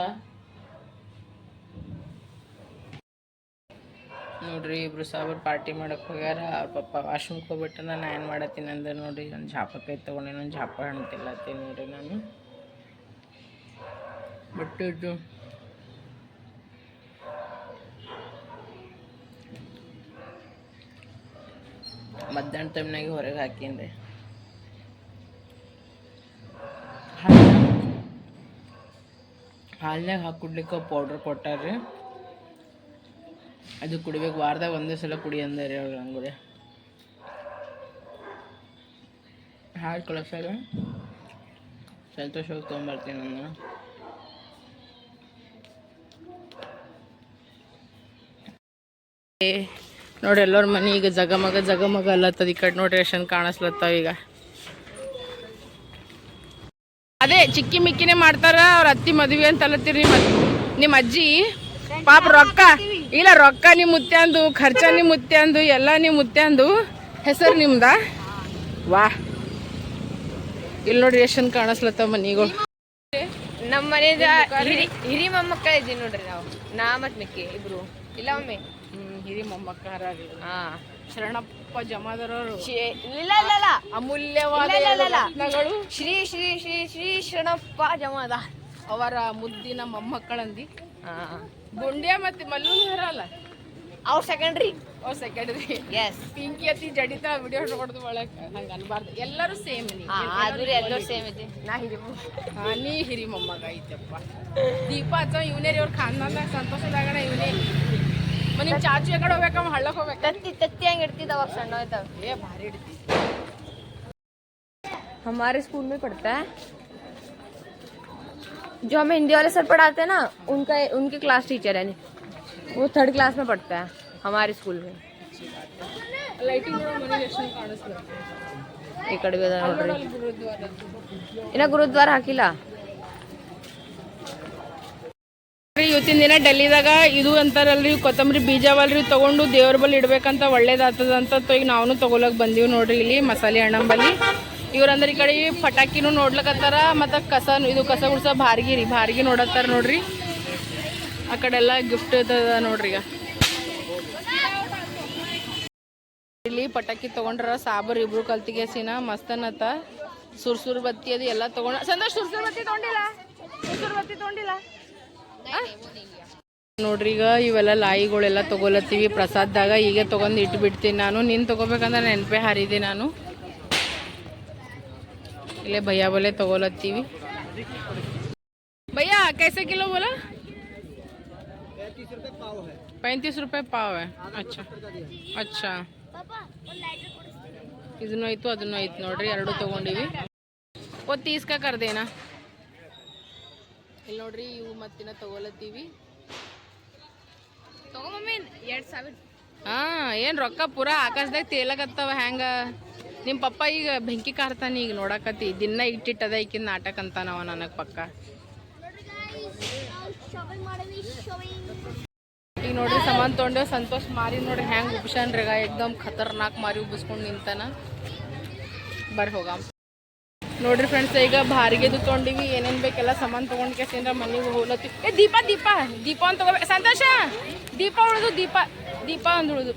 ನೋಡ್ರಿ ಇಬ್ರು ಸಾಬ್ರು ಪಾರ್ಟಿ ಮಾಡಕ್ಕೆ ಹೋಗ್ಯಾರ. ಅವ್ರ ಪಪ್ಪ ವಾಶ್ರೂಮ್ಗೆ ಹೋಗ್ಬಿಟ್ಟು ನಾನು ಏನು ಮಾಡತ್ತೀನಿ ಅಂದ್ರೆ ನೋಡ್ರಿ, ಒಂದು ಕೈ ತೊಗೊಂಡೆ ಒಂದು ಜಾಪ ಹಣ್ಣು ತಿಲ್ಲತ್ತೀನಿ ನೋಡ್ರಿ ನಾನು. ಬಟ್ ಇದು ಮಧ್ಯಾಹ್ನ ಟೈಮ್ನಾಗೆ ಹೊರಗೆ ಹಾಕೀನಿ ಹಾಲ್ನಾಗ ಹಾಕಿಡ್ಲಿಕ್ಕೆ ಪೌಡ್ರ್ ಕೊಟ್ಟಾರ್ರಿ ಅದು ಕುಡಿಬೇಕು. ವಾರದಾಗ ಒಂದೇ ಸಲ ಕುಡಿ ಅಂದಾರೆ ಅವ್ರು ಅಂಗಡಿ ಹಾಲು ಕಳಿಸಾಗ ಸಂತೋಷವಾಗಿ ತೊಗೊಂಬರ್ತೀನಿ ನಾನು. ನೋಡಿ ಎಲ್ಲರ ಮನೆ ಈಗ ಜಗಮಗ ಜಗಮಗ ಅಲ್ಲತ್ತದ. ಈ ಕಡೆ ನೋಡ್ರಿ ಎಷ್ಟು ಕಾಣಿಸ್ಲತ್ತಾವ ಈಗ. ಅದೇ ಚಿಕ್ಕಿ ಮಿಕ್ಕಿನೇ ಮಾಡ್ತಾರ, ಅವ್ರ ಅತ್ತಿ ಮದ್ವಿ ಅಂತ ಅಲ್ಲತ್ತೀರಿ ನಿಮ್ಮ ನಿಮ್ಮ ಅಜ್ಜಿ, ಪಾಪ ರೊಕ್ಕ ಇಲ್ಲ ರೊಕ್ಕ ನಿಮ್ಮ ಮುತ್ಯಾಂದು ಖರ್ಚ ನಿಮ್ಮ ಮುತ್ಯಾಂದು ಎಲ್ಲ ನಿಮ್ಮ ಮುತ್ಯಾಂದು. ಹೆಸರು ನಿಮ್ದ? ವಾ. ಇಲ್ಲಿ ನೋಡ್ರಿ ಎಷ್ಟನ್ ಕಾಣಿಸ್ಲತ್ತ ಮನಿಗಳು ನಮ್ಮ ಮನೆಯಿಂದ ಹಿರಿ ಮೊಮ್ಮಕ್ಕಳ ಇದೀವಿ ನೋಡ್ರಿ ನಾವು. ನಾ ಮತ್ ಮಿಕ್ಕಿ ಇಬ್ರು. ಇಲ್ಲ ಒಮ್ಮೆ? ಹ್ಮ್ ಹಿರಿ ಮೊಮ್ಮಕ್ಕಾರ ಹಾ. ಶರಣಪ್ಪ ಜಮಾದರವರು ಇಲ್ಲ ಇಲ್ಲ ಇಲ್ಲ. ಅಮೂಲ್ಯವಾದ. ರತ್ನಗಳು. ಶ್ರೀ ಶ್ರೀ ಶ್ರೀ ಶ್ರೀ ಶರಣಪ್ಪ ಜಮಾದ ಅವರ ಮುದ್ದಿನ ಮೊಮ್ಮಕ್ಕಳಂದಿ. ಹಾ. ಗುಂಡ್ಯ ಮತ್ತೆ ಮಲ್ಲೂನ್ ಅಲ್ಲ ಅವ್ರ ಸೆಕೆಂಡ್ರಿ ಓ ಸೆಕೆಂಡ್ರಿ ಎಸ್ ಪಿಂಕಿ ಅತಿ ಜಡಿತ ವಿಡಿಯೋ ಹೊಡೆದು ಒಳಗೆ ಹಂಗ ಅನ್ಬಾರ್ದು ಎಲ್ಲರೂ ಸೇಮ್ ನೀ ಹಾ ಆದ್ರೂ ಎಲ್ಲರೂ ಸೇಮ್ ಐತಿ ನಾ ಹಿರಿ ಹಾ, ನೀ ಹಿರಿ ಮೊಮ್ಮಗ ಐತಪ್ಪ ದೀಪ ಹಚ್ಚ ಇವನೇ ರೀ ಅವ್ರ ಖಾನ್ದಾನ್ದಾಗ ಸಂತೋಷದಾಗಣ ಇವನೇ ಮ ನಿಮ್ ಚಾಚು ಯಾಕಡೆ ಹೋಗ್ಬೇಕಮ್ಮ ಹಳ್ಳಕ್ ಹೋಗ್ಬೇಕ ತತ್ತಿ ತತ್ತಿ ಹಂಗ ಇಡ್ತಿದ್ದ ಅವಾಗ ಸಣ್ಣ ಇದ್ದಾವ ಏ ಭಾರಿ ಹಿಡಿತಿ हमारे स्कूल में पढ़ता है जो हमें हिंदी वाले सर पढ़ाते हैं ना उनका उनके क्लास टीचर है वो थर्ड क्लास में पढ़ता है हमारे स्कूल में ಲೈಟಿಂಗ್ ಮನೇಲಿ ಎಷ್ಟು ಕಾಣಿಸ್ಲ ಈ ಕಡೆ ಇದೆ ನೋಡ್ರಿ ಗುರುದ್ವಾರ ಇನ್ನ ಗುರುದ್ವಾರ ಹಾಕಿಲ್ಲ ರೀ ಇವತ್ತಿನ ದಿನ ಡೆಲ್ಲಿದಾಗ ಇದು ಅಂತಾರಲ್ರಿ ಕೊತ್ತಂಬರಿ ಬೀಜವಲ್ರಿ ತಗೊಂಡು ದೇವ್ರ ಬಲ್ಲಿ ಇಡ್ಬೇಕಂತ ಒಳ್ಳೇದಾಗ್ತದ ಅಂತ ತ- ಈಗ ನಾವು ತಗೊಳಕ್ ಬಂದೀವಿ ನೋಡ್ರಿ ಇಲ್ಲಿ ಮಸಾಲೆ ಹಣ್ಣಂ ಬಲ್ಲಿ ಇವ್ರಂದ್ರೆ ಈ ಕಡೆ ಪಟಾಕಿನೂ ನೋಡ್ಲಕತ್ತಾರ, ಮತ್ತು ಕಸ ಇದು ಕಸ ಗುಡ್ಸ ಭಾರ್ಗಿ ರೀ ನೋಡತ್ತಾರ ನೋಡ್ರಿ. ಆ ಕಡೆ ಎಲ್ಲ ಗಿಫ್ಟ್ ಅದ ನೋಡ್ರಿ ಈಗ. ಇಲ್ಲಿ ಪಟಾಕಿ ತಗೊಂಡ್ರ ಸಾಬರ್ ಇಬ್ರು ಕಲ್ತಿಗೆಸಿನ ಮಸ್ತನತ್ತ ಸುರ್ಸುರ್ ಬತ್ತಿ ಅದು ಎಲ್ಲ ತೊಗೊಂಡ ಸಂತೋಷ್ ಸುರ್ಸುರ್ ಬತ್ತಿ ತಗೊಂಡಿಲ್ಲ? ಸುರ್ಸುರ್ ಬತ್ತಿ ತಗೊಂಡಿಲ್ಲ? ನೋಡ್ರಿ ಈಗ ಇವೆಲ್ಲ ಲಾಯಿಗಳೆಲ್ಲ ತಗೊಳತ್ತೀವಿ ಪ್ರಸಾದ್ದಾಗ ಈಗ ತಗೊಂಡು ಇಟ್ಬಿಡ್ತೀನಿ ನಾನು. ನೀನು ತಗೋಬೇಕಂದ್ರೆ ನೆನಪೇ ಹಾರಿದೆ ನಾನು. ಇಲ್ಲೇ ಭಯ್ಯ ಬಲೆ ತಗೊಲತ್ತೀವಿ भैया कैसे किलो बोला पैंतीस रुपये पाव है अच्छा अच्छा ಇದನ್ನು ಐತು ಅದನ್ನು ಐತು ನೋಡ್ರಿ ಎರಡು ತಗೊಂಡಿವಿ ಓ ತೀಸ್ಕ ಕರ್ದೇನಾ ಇಲ್ಲಿ ನೋಡ್ರಿ ಇವು ಮತ್ತಿನ ತಗೊಲತ್ತೀವಿ ತಗೊಂಬಮ್ಮಿ ಎರಡ್ ಸಾವಿರ ಹಾ ಏನ್ ರೊಕ್ಕ ಪೂರಾ ಆಕಾಶದಾಗ ತೇಲಕತ್ತಾವ ಹ್ಯಾಂಗ ನಿಮ್ಮ ಪಪ್ಪ ಈಗ ಬೆಂಕಿ ಕಾರ್ತಾನೆ ಈಗ ನೋಡಕತ್ತಿ. ದಿನ ಇಟ್ಟಿಟ್ಟದ ಈಕಿನ ನಾಟಕ ಅಂತಾನವ ನನಗೆ ಪಕ್ಕ. ಈಗ ನೋಡ್ರಿ ಸಮಾನ್ ತೊಗೊಂಡು ಸಂತೋಷ್ ಮಾರಿ ನೋಡ್ರಿ ಉಪಶನ್ ಉಬ್ಸನ್ರಿಗ ಎಕ್ದಮ್ ಖತರ್ನಾಕ್ ಮಾರಿ ಉಬ್ಬಿಸ್ಕೊಂಡು ನಿಂತಾನ. ಬರ್ ಹೋಗಾಮ. ನೋಡ್ರಿ ಫ್ರೆಂಡ್ಸ್ ಈಗ ಭಾರಿಗೆದು ತೊಗೊಂಡಿವಿ ಏನೇನ್ ಬೇಕೆಲ್ಲ ಸಾಮಾನು ತೊಗೊಂಡ್ ಕೇಸಿಂದ್ರ ಮನೆಗೆ ಹೋಗ್ಲತ್ತಿ. ಏ, ದೀಪ ದೀಪ ದೀಪ ಅಂತ ತಗೋಬೇಕು ಸಂತೋಷ, ದೀಪ ಉಳಿದು ದೀಪ ದೀಪ ಒಂದು ಉಳಿದು.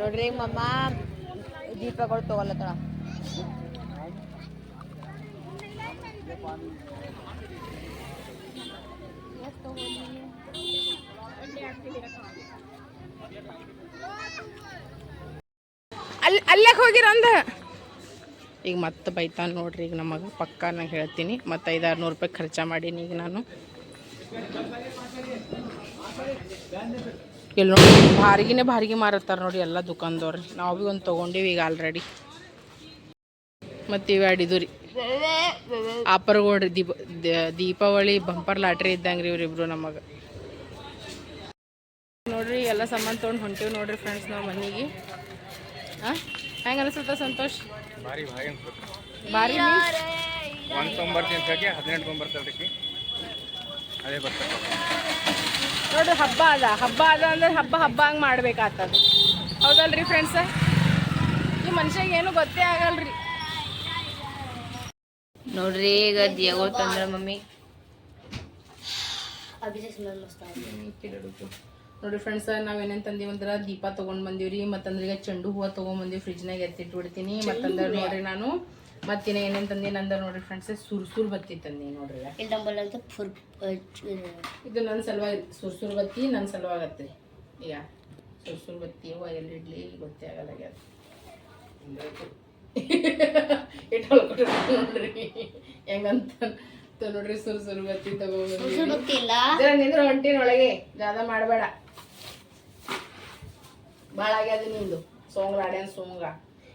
ನೋಡ್ರಿ ಮಮ್ಮ ದೀಪಗಳು ತಗೊಳತ್ತಳ ಅಲ್ಲಿ ಅಲ್ಲಕ್ಕೆ ಹೋಗಿರಂದ ಈಗ ಮತ್ತೆ ಬೈತಾನ ನೋಡ್ರಿ, ಈಗ ನಮಗೆ ಪಕ್ಕ ನಾ ಹೇಳ್ತೀನಿ. ಮತ್ತೆ ಐದಾರು ನೂರು ರೂಪಾಯಿ ಖರ್ಚ ಮಾಡೀನಿ ಈಗ ನಾನು. ಇಲ್ಲಿ ನೋಡಿ ಭಾರಿಗಿನೇ ಭಾರಿಗೆ ಮಾರತ್ತಾರ ನೋಡಿ ಎಲ್ಲ ದುಕಾನ್ದವ್ರಿ. ನಾವು ಭೀ ಒಂದು ತೊಗೊಂಡಿವಿ ಈಗ ಆಲ್ರೆಡಿ ಮತ್ತು ಇವು ಎರಡು ರೀ. ಆಪರ್ಗೋಡ್ರಿ ದೀಪ ದೀಪಾವಳಿ ಬಂಪರ್ ಲಾಟ್ರಿ ಇದ್ದಂಗೆ ರೀ ಇವ್ರಿಬ್ರು ನಮಗೆ. ನೋಡ್ರಿ ಎಲ್ಲ ಸಾಮಾನು ತೊಗೊಂಡು ಹೊಂಟೀವಿ ನೋಡ್ರಿ ಫ್ರೆಂಡ್ಸ್ ನಾವು ಮನೆಗೆ. ಹಾಂ ಹೆಂಗೆ ಅನಿಸುತ್ತ ಸಂತೋಷ್? ಭಾರಿ ಭಾರಿ ಒಂದು ಹೇಳಿ ಹದಿನೆಂಟು ತೊಂಬರ್ತಲ್ರಿ ಕಿ ಅದೇ ಬರ್ತದೆ ನೋಡು ಹಬ್ಬ ಅದ. ಹಬ್ಬ ಅದ ಅಂದ್ರೆ ಹಬ್ಬ ಹಬ್ಬ ಹಂಗೆ ಮಾಡ್ಬೇಕಾಗ್ತದೆ. ಹೌದಲ್ರಿ ಫ್ರೆಂಡ್ಸ್ ಈ ಮನುಷ್ಯಗೆ ಏನು ಗೊತ್ತೇ ಆಗಲ್ರಿ. ನೋಡ್ರಿ ಈಗ ದೇವಳ ತಂದ್ರ ಮಮ್ಮಿ. ನೋಡ್ರಿ ಫ್ರೆಂಡ್ಸ್ ನಾವೇನೇನ್ ತಂದೀವಂದ್ರ ದೀಪ ತಗೊಂಡ್ ಬಂದೀವ್ರಿ ಮತ್ತಂದ್ರೆ ಈಗ ಚೆಂಡು ಹೂವು ಫ್ರಿಜ್ ಫ್ರಿಜ್ನಾಗ ಎತ್ತಿಟ್ಟು ಬಿಡ್ತೀನಿ ಮತ್ತಂದ್ರೆ ನೋಡ್ರಿ ನಾನು ಮತ್ತಿನ ಏನೇನು ತಂದೀನಿ ಅಂದ ನೋಡ್ರಿ ಫ್ರೆಂಡ್ಸ್ ಸುರ್ಸುರ್ ಬತ್ತಿ ತಂದಿ ನೋಡ್ರಿ ಇಲ್ಲಿ ನಂಬಲ್ಲಂತ ಫುರ್ ಇದು. ನನ್ನ ಸಲುವಾಗಿ ಸುರ್ ಬತ್ತಿ ನನ್ನ ಸಲುವಾಗತ್ತೆ. ಈಗ ಸುರ್ ಬತ್ತಿ ಹೂವು ಎಲ್ಲಿ ಇಡ್ಲಿ ಗೊತ್ತೇ ಆಗಲ್ಲ. ಇಟ್ಟು ನೋಡ್ರಿ. ಹೆಂಗಂತ ನೋಡ್ರಿ ಸುರ್ ಸುರ್ ಬತ್ತಿ ತಗೋ ಗೊತ್ತಿಲ್ಲ ಜರ ನಿಂದ್ರ ಹೊಂಟಿನ ಒಳಗೆ ಜಾದ ಮಾಡಬೇಡ. ಭಾಳ ಆಗ್ಯದ ನಿಂದು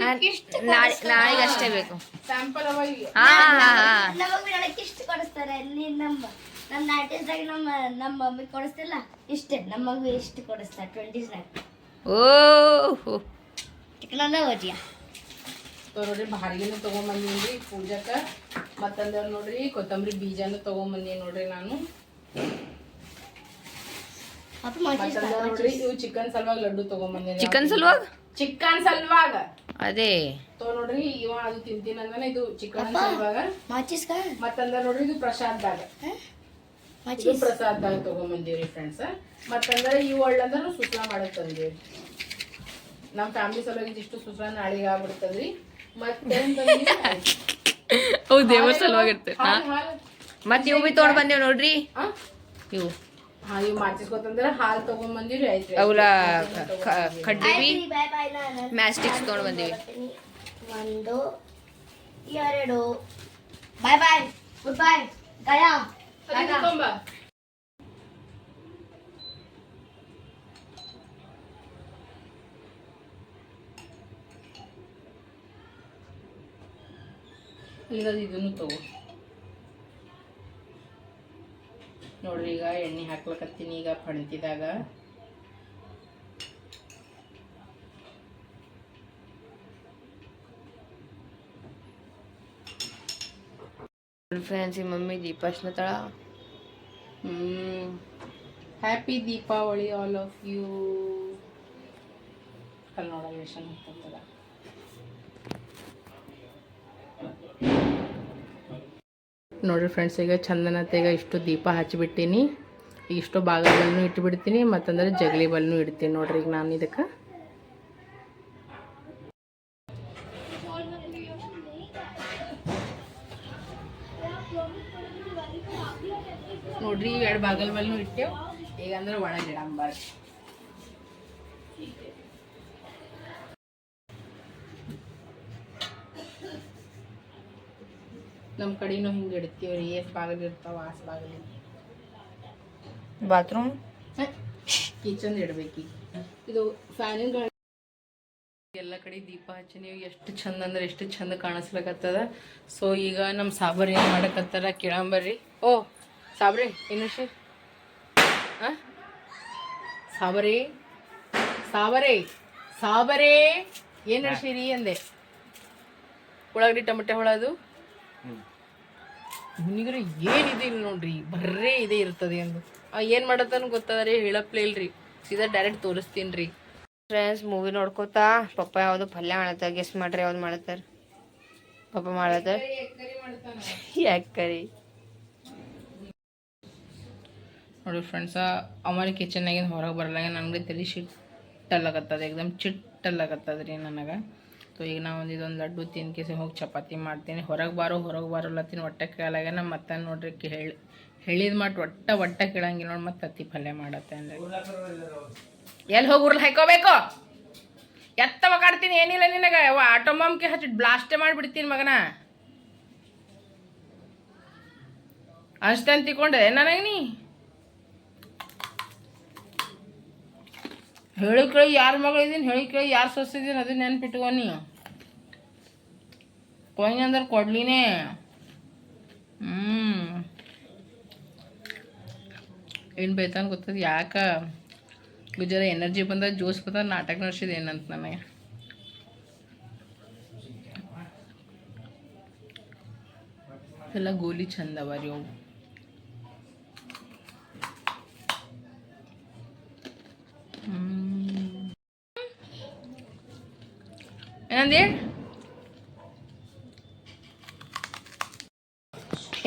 ನಾಳೆಗೆ ಅಷ್ಟೇ ಬೇಕು. ನಮ್ಮ ನಮ್ಮ ನೈಟೀಸ್ದಾಗ ನಮ್ಮ ನಮ್ಮ ಮಮ್ಮಿ ಕೊಡಿಸ್ತಿಲ್ಲ? ಇಷ್ಟೇ. ನಮ್ಮ ಮಗು ಎಷ್ಟು ಕೊಡಿಸ್ತಾರೆ. ಟ್ವೆಂಟೀಸ್ದಾಗ ಓಹ್ ಸೊ ನೋಡ್ರಿ ಭಾರಿಗೆನೂ ತೊಗೊಂಬಂದೀನಿ ಪೂಜಾಕ. ಮತ್ತಂದ್ರೆ ನೋಡ್ರಿ ಕೊತ್ತಂಬರಿ ಬೀಜನೂ ತೊಗೊಂಬಂದೀನಿ ನೋಡ್ರಿ ನಾನು. ನೋಡ್ರಿ ಇವು ಚಿಕನ್ ಸಲುವಾಗಿ ಲಡ್ಡು ತೊಗೊಂಬಂದೀನಿ ಚಿಕನ್ ಸಲುವಾಗ? ಚಿಕನ್ ಸಲ್ವಾಗ. ಅದೇ. ತೋ ನೋಡ್ರಿ ಇವ ಅದು ತಿಂತೀನಿ ಅಂದ್ರೆ ಇದು ಚಿಕನ್ ಸಲ್ವಾಗ? ಮಾಚಿಸ್ಕ? ಮತ್ತಂದ್ರೆ ನೋಡ್ರಿ ಇದು ಪ್ರಸಾದ್ದಾಗ ಇದು ಮಾಚಿಸ್? ಪ್ರಸಾದ್ದಾಗ ತಗೊಂಡ್ಬಂದಿವ್ರಿ ಫ್ರೆಂಡ್ಸ್ ಮತ್ತಂದ್ರೆ ಇವು ಒಳ್ಳಂದ್ರ ಸುಸ್ಲಾ ಮಾಡಕ್ ತಂದೀವಿ ನಮ್ಮ ಫ್ಯಾಮಿಲಿ ಸಲುವಾಗಿ ಇದಿಷ್ಟು ಸುಸ್ಲಾ ನಾಳಿಗೆ ಆಗ್ಬಿಡ್ತದ್ರಿ. ಮತ್ತೆ ಹೌದು ದೇವ್ರ ಸಲುವಾಗಿ ಇರ್ತೈತೆ. ಹಾಲು ಹಾಲು ಮತ್ತೆ ಇವು ಬಿ ತೊಗೊಂಡು ಬಂದೇವ್ ನೋಡ್ರಿ? ಇವು. ಹಾ ಇವ್ ಮಾಚಿಸ್ಕೊತಂದ್ರ ಹಾಲ್ ತಗೊಂಬಂದಿರಿ ಐತ್ರಿ ಅವಲ ಕಡ್ಡಿ ಬಿ ಬಾಯ್ ಬಾಯ್ ನಾನು ಮ್ಯಾಸ್ಟಿಕ್ಸ್ ತೊಗೊಂಡು ಬಂದೀವಿ ಒಂದು ಎರಡು ಬಾಯ್ ಬಾಯ್ ಗುಡ್ ಬಾಯ್ ಗಯಾ ಈಗ ಇದನ್ನು ತಗೋ ನೋಡ್ರಿ ಈಗ ಎಣ್ಣೆ ಹಾಕ್ಲಕತ್ತೀನಿ ಈಗ ಪಣತಿದಾಗ ಫ್ರೆಂಡ್ಸ್ ಈ ಮಮ್ಮಿ ದೀಪ ಹಚ್ಲತ್ತಾಳ ಹ್ಮ್. Happy Deepavali all of you ಅಲ್ಲಿ ನೋಡಲ್ಲ ಎಷ್ಟು ಅಂತಂದ್ರೆ ನೋಡ್ರಿ ಫ್ರೆಂಡ್ಸ್ ಈಗ ಚಂದನತೆಗ ಇಷ್ಟು ದೀಪ ಹಚ್ಚಿಬಿಟ್ಟೀನಿ ಇಷ್ಟು ಬಾಗಲ್ನು ಇಟ್ಬಿಡ್ತೀನಿ, ಮತ್ತಂದ್ರೆ ಜಗಲಿ ಬಲ್ನು ಇಡ್ತೀನಿ ನೋಡ್ರಿ ಈಗ ನಾನು ಇದಕ್ಕೆ. ನೋಡ್ರಿ ಎರಡು ಬಾಗಲ್ ಬಲ್ನು ಇಟ್ಟೆವು. ಈಗ ಅಂದ್ರೆ ನಮ್ಮ ಕಡೆನೂ ಹಿಂಗೆ ಇಡ್ತೀವಿ ರೀ ಎಷ್ಟು ಬಾಗಿಲು ಇರ್ತಾವ ಆಸ್ ಬಾಗಿಲು ಬಾತ್ರೂಮ್? ಕಿಚನ್ ಇಡ್ಬೇಕೀಗ ಇದು ಫ್ಯಾನಿನ ಎಲ್ಲ ಕಡೆ ದೀಪ ಹಚ್ಚಿ ಎಷ್ಟು ಚಂದ ಅಂದ್ರೆ ಎಷ್ಟು ಚಂದ ಕಾಣಿಸ್ಲಕತ್ತದ. ಸೊ ಈಗ ನಮ್ಮ ಸಾಬರ್ ಏನು ಮಾಡಕತ್ತಾರ ಕೇಳಂಬರ್ರಿ. ಓ ಸಾಬ್ರಿ ಏನು ಶಿ ಸಾಬರಿ ಸಾಬರೇ ಸಾಬರೇ ಸಾಬರೇ ಏನು ನಡ್ಸಿರಿ ಅಂದೆ. ಉಳ್ಳಾಗಡ್ಡಿ ಟೊಮೆಟೊ ಹುಳ ಅದು ನಿನಗ್ರೆ ಏನಿದೆ ಇಲ್ಲಿ ನೋಡ್ರಿ? ಬರ್ರೇ ಇದೇ ಇರ್ತದೆ ಆ, ಏನು ಮಾಡತ್ತಾನ ಗೊತ್ತದ ರೀ ಹೇಳಪ್ಲೇ ಇಲ್ರಿ. ಸೀದಾ ಡೈರೆಕ್ಟ್ ತೋರಿಸ್ತೀನಿ ರೀ ಫ್ರೆಂಡ್ಸ್ ಮೂವಿ ನೋಡ್ಕೋತಾ? ಪಪ್ಪ ಯಾವ್ದು ಪಲ್ಯ ಮಾಡತ್ತ ಗೆಸ್ ಮಾಡ್ರಿ ಯಾವ್ದು ಮಾಡತ್ತಾರ. ಪಪ್ಪ ಮಾಡತ್ತಾರ. ಯಾಕರಿ ನೋಡಿ ಫ್ರೆಂಡ್ಸ ಕಿಚನ್ ಕಿಚನ್ನಾಗಿಂದ ಹೊರಗೆ ಬರಲ್ಲ ನನಗೆ ತಲೆ ಶಿಟ್ಟಲ್ಲಾಗತ್ತದ ಎಕ್ದಮ್ ಚಿಟ್ಟಲ್ಲಾಗತ್ತದ್ರಿ ನನಗೆ. ಸೊ ಈಗ ನಾ ಒಂದು ಇದೊಂದು ಲಡ್ಡು ತಿನ್ ಕೇಸಿ ಹೋಗಿ ಚಪಾತಿ ಮಾಡ್ತೀನಿ. ಹೊರಗೆ ಬಾರೋ, ಹೊರಗೆ ಬಾರೋಲತ್ತೀನಿ ಒಟ್ಟ ಕೇಳಾಗ ಮತ್ತೆ ನೋಡ್ರಿ ಹೇಳಿ, ಹೇಳಿದ ಮಾಡಿ ಒಟ್ಟ ಒಟ್ಟ ಕೇಳಂಗಿಲ್ಲ ನೋಡಿ ಮತ್ತೆ ತತ್ತಿ ಪಲ್ಯ ಮಾಡತ್ತೆ ಅಂದ್ರೆ. ಎಲ್ಲಿ ಹೋಗಿ ಉರ್ಲ್ ಹಾಕೋಬೇಕು ಎತ್ತ ಮಾಡ್ತೀನಿ ಏನಿಲ್ಲ ನಿನಗೆ. ಆಟೋ ಮಾಮ್ಗೆ ಹಚ್ಚಿ ಬ್ಲಾಸ್ಟೇ ಮಾಡಿಬಿಡ್ತೀನಿ ಮಗನ. ಅಷ್ಟಂತ ತಿಕೊಂಡೆ. ನನಗೆ ನೀ? ಹೇಳಿ ಕೇಳಿ ಯಾರ ಮಗಳು ಇದೀನಿ? ಹೇಳಿ ಕೇಳಿ ಯಾರು ಸೊಸಿದೀನಿ ಅದು ನೆನ್ಪಿಟ್ಕೊ ನೀ ಕೊಯ್ನಿ ಅಂದ್ರೆ ಕೊಡ್ಲಿನೇ. ಹ್ಞೂ ಏನು ಬೈತಾನ ಗೊತ್ತದ? ಯಾಕೆ? ಗುಜರ ಎನರ್ಜಿ ಬಂದ ಜೋಶ್ ಬಂದ ನಾಟಕ ನಡ್ಸಿದ ಏನಂತ ನನಗೆ. ಎಲ್ಲ ಗೋಲಿ ಚಂದ ಅವ ರೀ ಅವು. ಏನಂದಿ?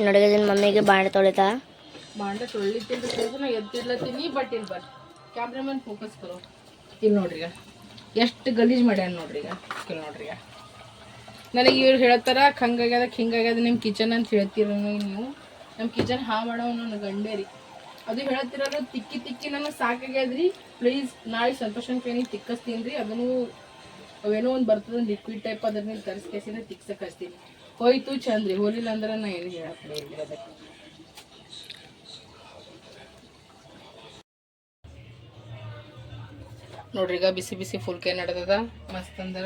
ನೋಡಿ ಇದನ್ನ ಮಮ್ಮಿಗೆ ಬಾಂಡೆ ತೊಳಿತಾ? ಬಾಂಡೆ ತೊಳಿತೀನಿ ನಾ ಎದ್ದಿಡ್ಲತ್ತೀನಿ ಬಟ್ ಇಲ್ಲಿ ಬರ್ರಿ ಕ್ಯಾಮ್ರಾಮನ್ ಫೋಕಸ್ ಕರೋ ಇಲ್ಲಿ ನೋಡ್ರಿ ಈಗ. ಎಷ್ಟು ಗಲೀಜ್ ಮಾಡ್ಯಾನ ನೋಡ್ರಿ ಈಗ. ಇಲ್ಲಿ ನೋಡ್ರಿ ಈಗ. ನನಗೆ ಇವ್ರು ಹೇಳ್ತಾರ ಹಂಗಾಗ್ಯದ ಹಿಂಗಾಗ್ಯದ ನಿಮ್ಮ ಕಿಚನ್ ಅಂತ ಹೇಳ್ತೀರ ನೀವು. ನಮ್ಮ ಕಿಚನ್ ಹಾ ಮಾಡೋ ನನ್ನ ಗಂಡೇ ರೀ. ಅದು ಹೇಳತ್ತಿರಲ್ಲ ತಿಕ್ಕಿ ತಿಕ್ಕಿ ನನಗೆ ಸಾಕಾಗ್ಯದ್ರಿ ಪ್ಲೀಸ್ ನಾಳೆ ಸಂತೋಷನ್ ಕೈನಿಗೆ ತಿಕ್ಕಿಸ್ತೀನಿ ರೀ, ಅದನ್ನು ಅವೇನೋ ಒಂದು ಬರ್ತದ ಲಿಕ್ವಿಡ್ ಟೈಪ್ ಅದನ್ನ ತರಿಸ್ಕೇಸಿದ್ರೆ ತಿಕ್ಸಕ್ಕೆ ಹಚ್ತೀನಿ. ಹೋಯ್ತು ಚಂದ್ರಿ ಹೋಲಿಲ್ಲ ಅಂದ್ರೆ ನಾ ಏನು ಹೇಳಕ್ಕೆ ಅದಕ್ಕೆ. ನೋಡ್ರಿ ಈಗ ಬಿಸಿ ಬಿಸಿ ಫುಲ್ಕೆ ನಡೆದದ, ಮಸ್ತ್ ಅಂದ್ರ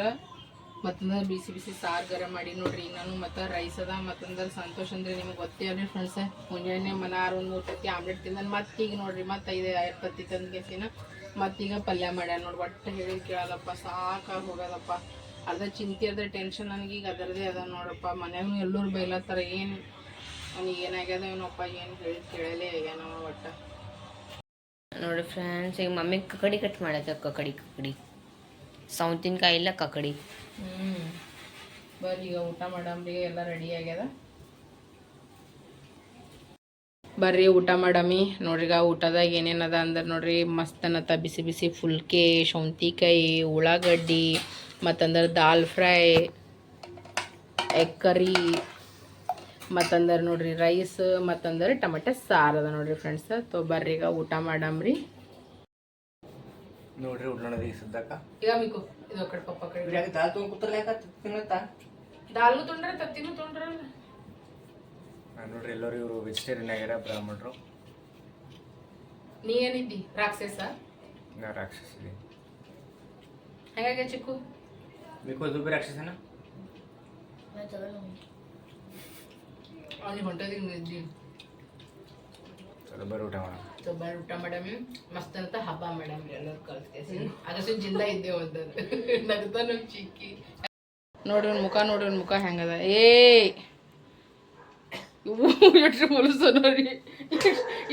ಮತ್ತಂದ್ರ ಬಿಸಿ ಬಿಸಿ ಸಾರು ಗರಂ ಮಾಡಿ ನೋಡ್ರಿ. ನಾನು ಮತ್ತು ರೈಸ್ ಅದ, ಮತ್ತಂದ್ರೆ ಸಂತೋಷ ಅಂದ್ರೆ ನಿಮ್ಗೆ ಗೊತ್ತೇ ಅಲ್ರಿ ಫ್ರೆಂಡ್ಸ್ ಮುಂಜಾನೆ ಮನಾರು ಒಂದು ಮೂರು ಆಮ್ಲೆಟ್ ತಿಂದ ಮತ್ತೆ ಈಗ ನೋಡ್ರಿ ಮತ್ತೆ ಐದು ಐದು ತತ್ತಿ ತಂದು ಕೇಸಿನ ಮತ್ತೀಗ ಪಲ್ಯ ಮಾಡ್ಯಾರ ನೋಡಿ. ಒಟ್ಟು ಹೇಳಿ ಕೇಳಲ್ಲಪ್ಪ, ಸಾಕಾಗಿ ಹೋಗೋದಪ್ಪ ಅದ್ರ ಚಿಂತೆ ಅದ ಟೆನ್ಷನ್ ನನಗೀಗ ಅದರದೇ ಅದ ನೋಡಪ್ಪ. ಮನ್ಯಾಗೂ ಎಲ್ಲರೂ ಬೈಲತ್ತಾರ, ಏನು ನನಗೆ ಏನಾಗ್ಯದ ಏನಪ್ಪ, ಏನು ಹೇಳಿ ಕೇಳಲೇ ಏನೋ ಒಟ್ಟು. ನೋಡಿ ಫ್ರೆಂಡ್ಸ್ ಈಗ ಮಮ್ಮಿ ಕಕಡಿ ಕಟ್ ಮಾಡ್ಯಾಕ ಕಕಡಿ ಕಕಡಿ. ಸೌತಿನಕಾಯಿ ಇಲ್ಲ, ಕಕಡಿ. ಹ್ಞೂ ಬರ್ರಿ ಈಗ ಊಟ ಮಾಡಮ್ರಿ ಎಲ್ಲ ರೆಡಿ ಆಗ್ಯದ. ಬರ್ರಿ ಊಟ ಮಾಡಮಿ. ನೋಡ್ರಿ ಈಗ ಊಟದಾಗ ಏನೇನದ ಅಂದ್ರೆ ನೋಡ್ರಿ ಮಸ್ತ್ ಅನ್ನತ್ತ ಬಿಸಿ ಬಿಸಿ ಫುಲ್ಕೆ ಶೌಂತಿಕಾಯಿ ಉಳ್ಳಾಗಡ್ಡಿ ಮತ್ತಂದ್ರೆ ದಾಲ್ ಫ್ರೈ ಎಗ್ ಕರಿ ಮತ್ತಂದ್ರೆ ನೋಡ್ರಿ ರೈಸ್ ಮತ್ತಂದ್ರೆ ಟಮಟೆ ಸಾರು ಅದ ನೋಡ್ರಿ ಫ್ರೆಂಡ್ಸ್ ತೊ ಬರ್ರಿ ಈಗ ಊಟ ಮಾಡಮ್ರಿ ನೋಡ್ರಿ ಈಗ ಮಿಕು ಇದು ಕಡೆ ಪಪ್ಪ ಕಡೆ ಇವ್ರ್ಯಾಗ ದಾಲ್ ತೊಗೊಂಡ್ ಕೂತ್ರಲ್ಯಾಕ ತಿನ್ನತ್ತ ದಾಲ್ನು ತೊಂಡ್ರೆ ತತ್ತಿನೂ ತೊಂಡ್ರಲ್ಲ ನೋಡ್ರಿ ಎಲ್ಲರೂ ಇವರು ವೆಜಿಟೇರಿಯನ್ ಆಗ್ಯಾರ ಬ್ರಾಹ್ಮಣರು ನೀ ಏನಿದ್ದಿ ರಾಕ್ಷಸ ನಾ ರಾಕ್ಷಸಿ ಹೆಂಗಾಗ ಚಿಕ್ಕು ಬೇಕು ಅದು ಬಿ ರಾಕ್ಷಸನ ಅವ್ನಿಗೆ ಹೊಂಟೋದಿಗೆ ನಿದ್ದಿ ಚಲೋ ಬರ್ರಿ ಊಟ ಮಾಡೋಣ ಸೊ ಬಾರಿ ಊಟ ಮಾಡಮಿ ಮಸ್ತ್ ಅಂತ ಹಬ್ಬ ಮಾಡಮ್ ಎಲ್ಲರೂ ಕಲ್ತೇಸಿ ಅದಷ್ಟು ಜಿಂದ ಇದ್ದೇವೆ ಒಂದದು. ನಗ್ತ ನಮ್ ಚಿಕ್ಕಿ. ನೋಡಿ ಮುಖ ನೋಡಿ ಮುಖ ಹೆಂಗದ. ಏ! ಇವು ಎಟ್ರಿ ಹೊಲಸು ನೋಡ್ರಿ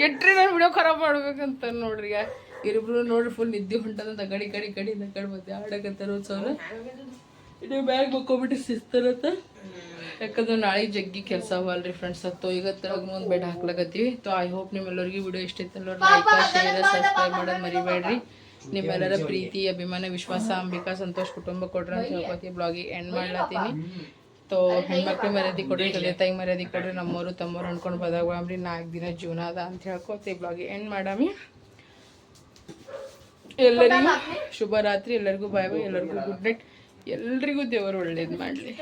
ಎಟ್ರಿ ನಾನು ವಿಡಿಯೋ ಖರಾಬ್ ಮಾಡ್ಬೇಕಂತ ನೋಡ್ರಿ ಇರಿಬ್ರು ನೋಡ್ರಿ ಫುಲ್ ನಿದ್ದೆ ಹೊಂಟದ ಕಡಿ ಕಡಿ ಕಡಿ ಕಡಿ ಮತ್ತೆ ಆಡಕತ್ತಾರ ಸೌರ ಇದು ಬ್ಯಾಗ್ ಮಕ್ಕೋಬಿಟ್ಟು ಸಿಸ್ತಾರತ್ತ ಯಾಕಂದ್ರೆ ನಾಳೆ ಜಗ್ಗಿ ಕೆಲಸ ಅವಲ್ರಿ ಫ್ರೆಂಡ್ಸ್ ಅತ್ತು ಈಗ ಮುಂದೆ ಒಂದು ಬೆಡ್ ಹಾಕ್ಲಕತ್ತೀವಿ. ಸೊ ಐ ಹೋಪ್ ನಿಮ್ಮೆಲ್ಲರಿಗೂ ವಿಡಿಯೋ ಇಷ್ಟ ಐತಲ್ಲ ಲೈಕ್ ಶೇರ್ ಸಬ್ಸ್ಕ್ರೈಬ್ ಮಾಡೋದು ಮರಿಬೇಡ್ರಿ. ನಿಮ್ಮೆಲ್ಲರ ಪ್ರೀತಿ ಅಭಿಮಾನ ವಿಶ್ವಾಸ ಅಂಬಿಕಾ ಸಂತೋಷ್ ಕುಟುಂಬ ಕೊಡ್ರಿ ಅಂತ ಹೇಳ್ಕೊತಿ ಬ್ಲಾಗಿಗೆ ಎಂಡ್ ಮಾಡ್ಲತ್ತೀನಿ ತೋ ಹೆಣ್ಮಕ್ಳು ಮರ್ಯಾದಿ ಕೊಡ್ರಿ ತಂದೆ ತಾಯಿ ಮರ್ಯಾದಿ ಕೊಡ್ರಿ ನಮ್ಮವರು ತಮ್ಮವ್ರು ಅನ್ಕೊಂಡು ಬದಾಗ್ರಿ ನಾಲ್ಕು ದಿನ ಜೀವನ ಅದ ಅಂತ ಹೇಳ್ಕೊತಿ ಬ್ಲಾಗಿ ಎಂಡ್ ಮಾಡಾಮಿ. ಎಲ್ಲರಿಗೂ ಶುಭರಾತ್ರಿ. ಎಲ್ಲರಿಗೂ ಬಾಯ್ ಬಾಯ್ ಎಲ್ಲರಿಗೂ ಗುಡ್ ನೈಟ್ ಎಲ್ರಿಗೂ ದೇವರು ಒಳ್ಳೇದು ಮಾಡಲಿ.